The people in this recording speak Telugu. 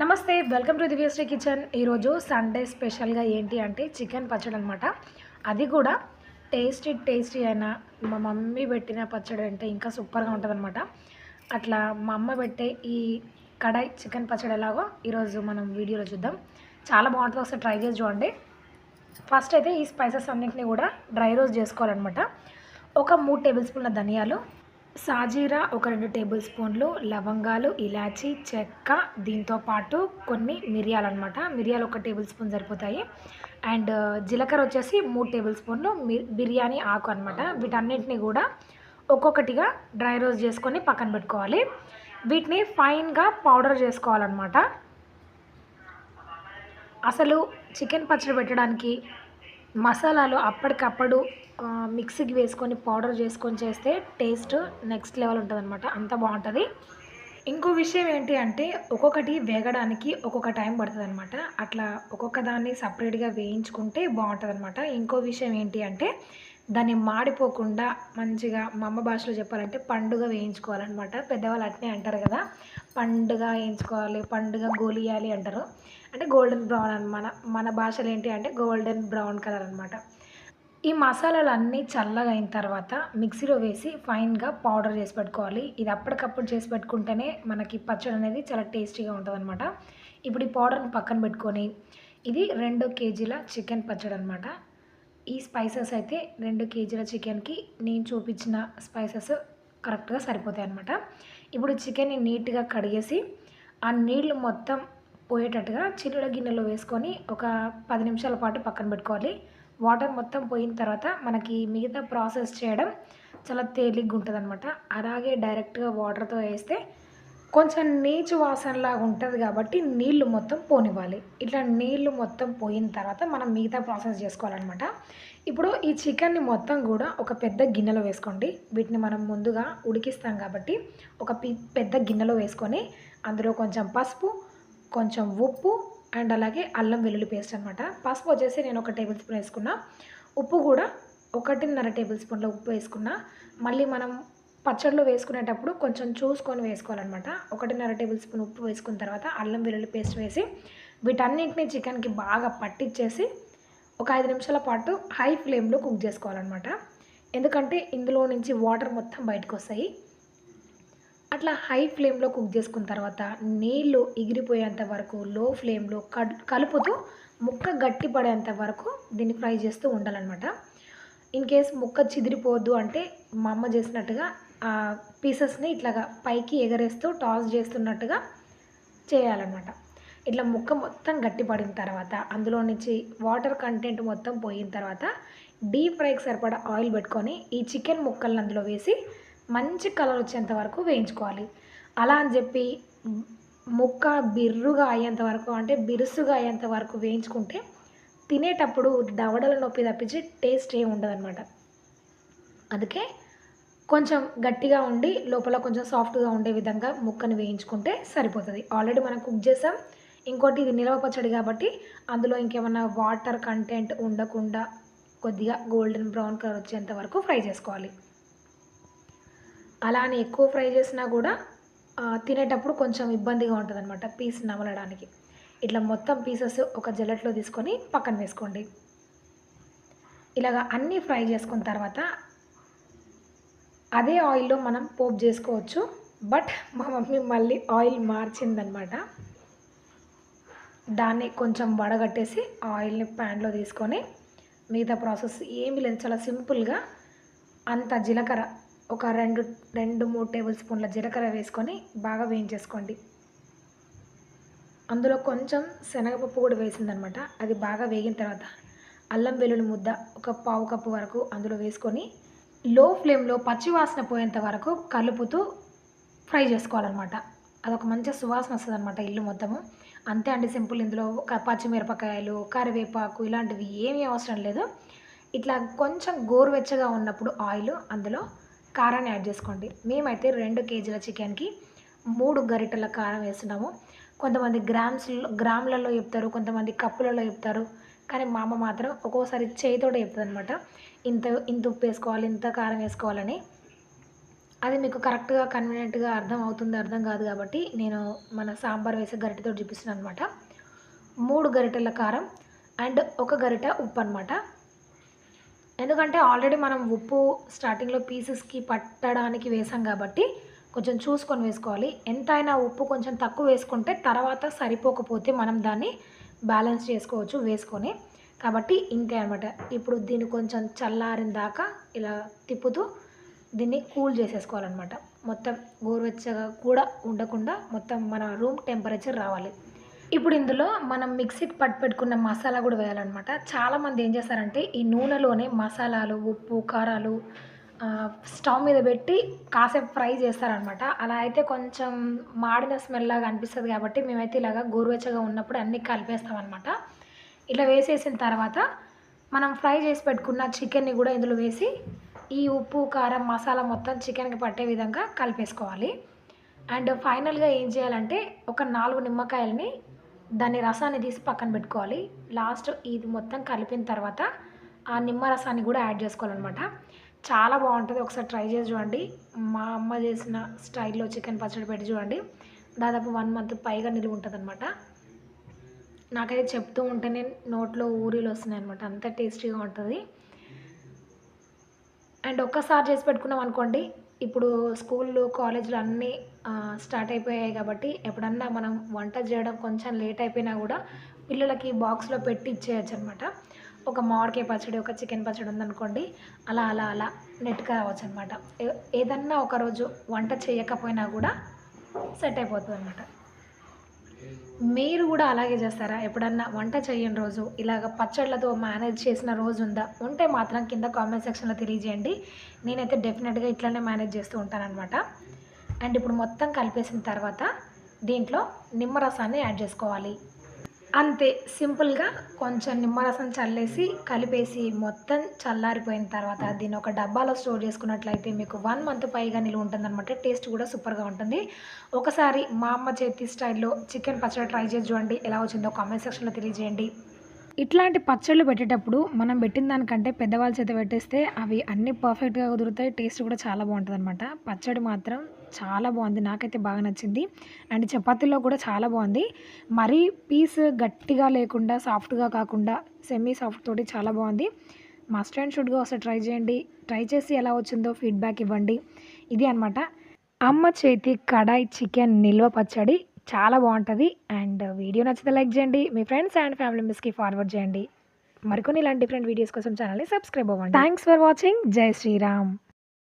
నమస్తే వెల్కమ్ టు దివ్యశ్రీ కిచెన్. ఈరోజు సండే స్పెషల్గా ఏంటి అంటే చికెన్ పచ్చడి అనమాట అది కూడా టేస్టీ టేస్టీ అయిన మా మమ్మీ పెట్టిన పచ్చడి అంటే ఇంకా సూపర్గా ఉంటుంది అనమాట అట్లా మా అమ్మ పెట్టే ఈ కడాయి చికెన్ పచ్చడి ఎలాగో ఈరోజు మనం వీడియోలో చూద్దాం. చాలా బాగుంటుంది ఒకసారి ట్రై చేసి చూడండి. ఫస్ట్ అయితే ఈ స్పైసెస్ అన్నింటినీ కూడా డ్రై రోస్ట్ చేసుకోవాలన్నమాట. ఒక మూడు టేబుల్ స్పూన్ల ధనియాలు సాజీరా ఒక రెండు టేబుల్ స్పూన్లు లవంగాలు ఇలాచి చెక్క దీంతో పాటు కొన్ని మిరియాలు అనమాట మిరియాలు ఒక టేబుల్ స్పూన్ సరిపోతాయి. అండ్ జీలకర్ర వచ్చేసి మూడు టేబుల్ స్పూన్లు బిర్యానీ ఆకు అనమాట వీటన్నిటిని కూడా ఒక్కొక్కటిగా డ్రై రోస్ట్ చేసుకొని పక్కన పెట్టుకోవాలి. వీటిని ఫైన్గా పౌడర్ చేసుకోవాలన్నమాట. అసలు చికెన్ పచ్చడి పెట్టడానికి మసాలాలు అప్పటికప్పుడు మిక్సీకి వేసుకొని పౌడర్ చేసుకొని చేస్తే టేస్ట్ నెక్స్ట్ లెవెల్ ఉంటుంది అనమాట అంత బాగుంటుంది. ఇంకో విషయం ఏంటి అంటే ఒక్కొక్కటి వేగడానికి ఒక్కొక్క టైం పడుతుంది అనమాట అట్లా ఒక్కొక్క దాన్ని సపరేట్గా వేయించుకుంటే బాగుంటుంది అనమాట ఇంకో విషయం ఏంటి అంటే దాన్ని మాడిపోకుండా మంచిగా మా అమ్మ భాషలో చెప్పాలంటే పండుగ వేయించుకోవాలన్నమాట. పెద్దవాళ్ళు అట్నే అంటారు కదా. పండుగ వేయించుకోవాలి పండుగ గోలియాలి అంటారు. అంటే గోల్డెన్ బ్రౌన్ అని మన మన భాషలో ఏంటి అంటే గోల్డెన్ బ్రౌన్ కలర్ అనమాట ఈ మసాలాలు అన్నీ చల్లగా అయిన తర్వాత మిక్సీలో వేసి ఫైన్గా పౌడర్ చేసి పెట్టుకోవాలి. ఇది అప్పటికప్పుడు చేసి పెట్టుకుంటేనే మనకి పచ్చడి అనేది చాలా టేస్టీగా ఉంటుంది అనమాట ఇప్పుడు ఈ పౌడర్ని పక్కన పెట్టుకొని ఇది రెండు కేజీల చికెన్ పచ్చడి అనమాట ఈ స్పైసెస్ అయితే రెండు కేజీల చికెన్కి నేను చూపించిన స్పైసెస్ కరెక్ట్గా సరిపోతాయి అనమాట ఇప్పుడు చికెన్ని నీట్గా కడిగేసి ఆ నీళ్ళు మొత్తం పోయేటట్టుగా చిల్లుల గిన్నెలో వేసుకొని ఒక పది నిమిషాల పాటు పక్కన పెట్టుకోవాలి. వాటర్ మొత్తం పోయిన తర్వాత మనకి మిగతా ప్రాసెస్ చేయడం చాలా తేలిగ్గా ఉంటుంది అనమాట అలాగే డైరెక్ట్గా వాటర్తో వేస్తే కొంచెం నీచు వాసనలాగా ఉంటుంది కాబట్టి నీళ్ళు మొత్తం పోనివ్వాలి. ఇట్లా నీళ్ళు మొత్తం పోయిన తర్వాత మనం మిగతా ప్రాసెస్ చేసుకోవాలన్నమాట. ఇప్పుడు ఈ చికెన్ని మొత్తం కూడా ఒక పెద్ద గిన్నెలో వేసుకోండి. వీటిని మనం ముందుగా ఉడికిస్తాం కాబట్టి ఒక పి పెద్ద గిన్నెలో వేసుకొని అందులో కొంచెం పసుపు కొంచెం ఉప్పు అండ్ అలాగే అల్లం వెల్లుల్లి పేస్ట్ అనమాట పసుపు వచ్చేసి నేను ఒక టేబుల్ స్పూన్ వేసుకున్నా. ఉప్పు కూడా ఒకటిన్నర టేబుల్ స్పూన్ల ఉప్పు వేసుకున్నా. మళ్ళీ మనం పచ్చడిలో వేసుకునేటప్పుడు కొంచెం చూసుకొని వేసుకోవాలన్నమాట. ఒకటిన్నర టేబుల్ స్పూన్ ఉప్పు వేసుకున్న తర్వాత అల్లం వెల్లుల్లి పేస్ట్ వేసి వీటన్నింటినీ చికెన్కి బాగా పట్టించేసి ఒక ఐదు నిమిషాల పాటు హై ఫ్లేమ్లో కుక్ చేసుకోవాలన్నమాట. ఎందుకంటే ఇందులో నుంచి వాటర్ మొత్తం బయటకు వస్తాయి అట్లా హై ఫ్లేమ్లో కుక్ చేసుకున్న తర్వాత నీళ్ళు ఎగిరిపోయేంత వరకు లో ఫ్లేమ్లో కలుపుతూ ముక్క గట్టి పడేంత వరకు దీన్ని ఫ్రై చేస్తూ ఉండాలన్నమాట. ఇన్ కేస్ ముక్క చిదిరిపోవద్దు అంటే మా అమ్మ చేసినట్టుగా పీసెస్ని ఇట్లాగా పైకి ఎగరేస్తూ టాస్ చేస్తున్నట్టుగా చేయాలన్నమాట. ఇట్లా ముక్క మొత్తం గట్టి పడిన తర్వాత అందులో నుంచి వాటర్ కంటెంట్ మొత్తం పోయిన తర్వాత డీప్ ఫ్రైకి సరిపడా ఆయిల్ పెట్టుకొని ఈ చికెన్ ముక్కలను అందులో వేసి మంచి కలర్ వచ్చేంత వరకు వేయించుకోవాలి. అలా అని చెప్పి ముక్క బిర్రుగా అయ్యేంత వరకు అంటే బిరుసుగా అయ్యేంత వరకు వేయించుకుంటే తినేటప్పుడు దవడల నొప్పి తప్పించి టేస్ట్ ఏమి ఉండదన్నమాట. అందుకే కొంచెం గట్టిగా ఉండి లోపల కొంచెం సాఫ్ట్గా ఉండే విధంగా ముక్కను వేయించుకుంటే సరిపోతుంది. ఆల్రెడీ మనం కుక్ చేసాం. ఇంకోటి ఇది నిలవ పచ్చడి కాబట్టి అందులో ఇంకేమైనా వాటర్ కంటెంట్ ఉండకుండా కొద్దిగా గోల్డెన్ బ్రౌన్ కలర్ వచ్చేంత వరకు ఫ్రై చేసుకోవాలి. అలా ఎక్కువ ఫ్రై చేసినా కూడా తినేటప్పుడు కొంచెం ఇబ్బందిగా ఉంటుంది అనమాట పీస్ నమలడానికి. ఇట్లా మొత్తం పీసెస్ ఒక జల్లెట్లో తీసుకొని పక్కన వేసుకోండి. ఇలాగ అన్నీ ఫ్రై చేసుకున్న తర్వాత అదే ఆయిల్లో మనం పోపు చేసుకోవచ్చు. బట్ మా మమ్మీ మళ్ళీ ఆయిల్ మార్చిందనమాట దాన్ని కొంచెం వడగట్టేసి ఆయిల్ని ప్యాన్లో తీసుకొని మిగతా ప్రాసెస్ ఏమీ లేదు. చాలా సింపుల్గా అంత జీలకర్ర ఒక రెండు రెండు మూడు టేబుల్ స్పూన్ల జీలకర్ర వేసుకొని బాగా వేయించేసుకోండి. అందులో కొంచెం శనగపప్పు కూడా వేసిందనమాట అది బాగా వేగిన తర్వాత అల్లం వెల్లుల్లి ముద్ద ఒక పావు కప్పు వరకు అందులో వేసుకొని లో ఫ్లేమ్లో పచ్చి వాసన పోయేంత వరకు కలుపుతూ ఫ్రై చేసుకోవాలన్నమాట. అదొక మంచి సువాసన వస్తుంది అనమాట ఇల్లు మొత్తము. అంతే అండి సింపుల్ ఇందులో ఒక పచ్చిమిరపకాయలు కరివేపాకు ఇలాంటివి ఏమీ అవసరం లేదు. ఇట్లా కొంచెం గోరువెచ్చగా ఉన్నప్పుడు ఆయిల్ అందులో కారాన్ని యాడ్ చేసుకోండి. మేమైతే రెండు కేజీల చికెన్కి మూడు గరిటెల కారం వేస్తున్నాము. కొంతమంది గ్రామ్స్ గ్రాములలో చెప్తారు కొంతమంది కప్పులలో చెప్తారు. కానీ మా అమ్మ మాత్రం ఒక్కోసారి చేయితోటే చెప్తుంది అనమాట ఇంత ఇంత ఉప్పు వేసుకోవాలి ఇంత కారం వేసుకోవాలని. అది మీకు కరెక్ట్గా కన్వీనియంట్గా అర్థం అవుతుంది అర్థం కాదు కాబట్టి నేను మన సాంబార్ వేసే గరిటెతో చూపిస్తున్నాను అనమాట మూడు గరిటెల కారం అండ్ ఒక గరిట ఉప్పు అనమాట ఎందుకంటే ఆల్రెడీ మనం ఉప్పు స్టార్టింగ్లో పీసెస్కి పట్టడానికి వేసాం కాబట్టి కొంచెం చూసుకొని వేసుకోవాలి. ఎంతైనా ఉప్పు కొంచెం తక్కువ వేసుకుంటే తర్వాత సరిపోకపోతే మనం దాన్ని బ్యాలెన్స్ చేసుకోవచ్చు వేసుకొని. కాబట్టి ఇంతే అనమాట ఇప్పుడు దీన్ని కొంచెం చల్లారిన దాకా ఇలా తిప్పుతూ దీన్ని కూల్ చేసేసుకోవాలన్నమాట. మొత్తం గోరువెచ్చగా కూడా ఉండకుండా మొత్తం మన రూమ్ టెంపరేచర్ రావాలి. ఇప్పుడు ఇందులో మనం మిక్సీకి పట్టు పెట్టుకున్న మసాలా కూడా వేయాలన్నమాట. చాలామంది ఏం చేస్తారంటే ఈ నూనెలోనే మసాలాలు ఉప్పు కారాలు స్టవ్ మీద పెట్టి కాసేపు ఫ్రై చేస్తారనమాట అలా అయితే కొంచెం మాడిన స్మెల్ లాగా అనిపిస్తుంది కాబట్టి మేమైతే ఇలాగ గోరువెచ్చగా ఉన్నప్పుడు అన్నీ కలిపేస్తామన్నమాట. ఇలా వేసేసిన తర్వాత మనం ఫ్రై చేసి పెట్టుకున్న చికెన్ని కూడా ఇందులో వేసి ఈ ఉప్పు కారం మసాలా మొత్తం చికెన్కి పట్టే విధంగా కలిపేసుకోవాలి. అండ్ ఫైనల్గా ఏం చేయాలంటే ఒక నాలుగు నిమ్మకాయలని దాని రసాన్ని తీసి పక్కన పెట్టుకోవాలి. లాస్ట్ ఇది మొత్తం కలిపిన తర్వాత ఆ నిమ్మ రసాన్ని కూడా యాడ్ చేసుకోవాలన్నమాట. చాలా బాగుంటుంది. ఒకసారి ట్రై చేసి చూడండి. మా అమ్మ చేసిన స్టైల్లో చికెన్ పచ్చడి పెట్టి చూడండి. దాదాపు వన్ మంత్ పైగా నిలువ ఉంటుంది అనమాట నాకైతే చెప్తూ ఉంటేనే నోట్లో ఊరిలు వస్తున్నాయి అనమాట అంత టేస్టీగా ఉంటుంది. అండ్ ఒక్కసారి చేసి పెట్టుకున్నాం అనుకోండి ఇప్పుడు స్కూళ్ళు కాలేజీలు అన్నీ స్టార్ట్ అయిపోయాయి కాబట్టి ఎప్పుడన్నా మనం వంట చేయడం కొంచెం లేట్ అయిపోయినా కూడా పిల్లలకి బాక్స్లో పెట్టి ఇచ్చేయచ్చు అనమాట ఒక మామిడికాయ పచ్చడి ఒక చికెన్ పచ్చడి ఉందనుకోండి అలా అలా అలా నెట్గా రావచ్చు అనమాట ఏదన్నా ఒకరోజు వంట చేయకపోయినా కూడా సెట్ అయిపోతుంది అనమాట మీరు కూడా అలాగే చేస్తారా? ఎప్పుడన్నా వంట చేయని రోజు ఇలాగ పచ్చళ్ళతో మేనేజ్ చేసిన రోజు ఉందా? ఉంటే మాత్రం కింద కామెంట్ సెక్షన్లో తెలియజేయండి. నేనైతే డెఫినెట్గా ఇట్లానే మేనేజ్ చేస్తూ ఉంటానన్నమాట అండ్ ఇప్పుడు మొత్తం కలిపేసిన తర్వాత దీంట్లో నిమ్మరసాన్ని యాడ్ చేసుకోవాలి. అంతే సింపుల్గా కొంచెం నిమ్మరసం చల్లేసి కలిపేసి మొత్తం చల్లారిపోయిన తర్వాత దీన్ని ఒక డబ్బాలో స్టోర్ చేసుకున్నట్లయితే మీకు వన్ మంత్ పైగా నిలువ ఉంటుందన్నమాట. టేస్ట్ కూడా సూపర్గా ఉంటుంది. ఒకసారి మా అమ్మ చేతి స్టైల్లో చికెన్ పచ్చడి ట్రై చేసి చూడండి. ఎలా వచ్చిందో కామెంట్ సెక్షన్లో తెలియజేయండి. ఇట్లాంటి పచ్చళ్ళు పెట్టేటప్పుడు మనం పెట్టిన దానికంటే పెద్దవాళ్ళ చేత పెట్టేస్తే అవి అన్నీ పర్ఫెక్ట్గా కుదురుతాయి టేస్ట్ కూడా చాలా బాగుంటుంది అనమాట పచ్చడి మాత్రం చాలా బాగుంది నాకైతే బాగా నచ్చింది. అండ్ చపాతీలో కూడా చాలా బాగుంది. మరీ పీస్ గట్టిగా లేకుండా సాఫ్ట్గా కాకుండా సెమీ సాఫ్ట్ తోటి చాలా బాగుంది. మస్ట్ అండ్ షుడ్గా ఒకసారి ట్రై చేయండి. ట్రై చేసి ఎలా వచ్చిందో ఫీడ్బ్యాక్ ఇవ్వండి. ఇది అనమాట అమ్మ చేతి కడాయి చికెన్ నిల్వ పచ్చడి చాలా బాగుంటుంది. అండ్ వీడియో నచ్చితే లైక్ చేయండి. మీ ఫ్రెండ్స్ అండ్ ఫ్యామిలీ మెంబర్స్కి ఫార్వర్డ్ చేయండి. మరికొన్ని ఇలాంటి డిఫరెంట్ వీడియోస్ కోసం ఛానల్ని సబ్స్క్రైబ్ అవ్వండి. థ్యాంక్స్ ఫర్ వాచింగ్ జై శ్రీరామ్.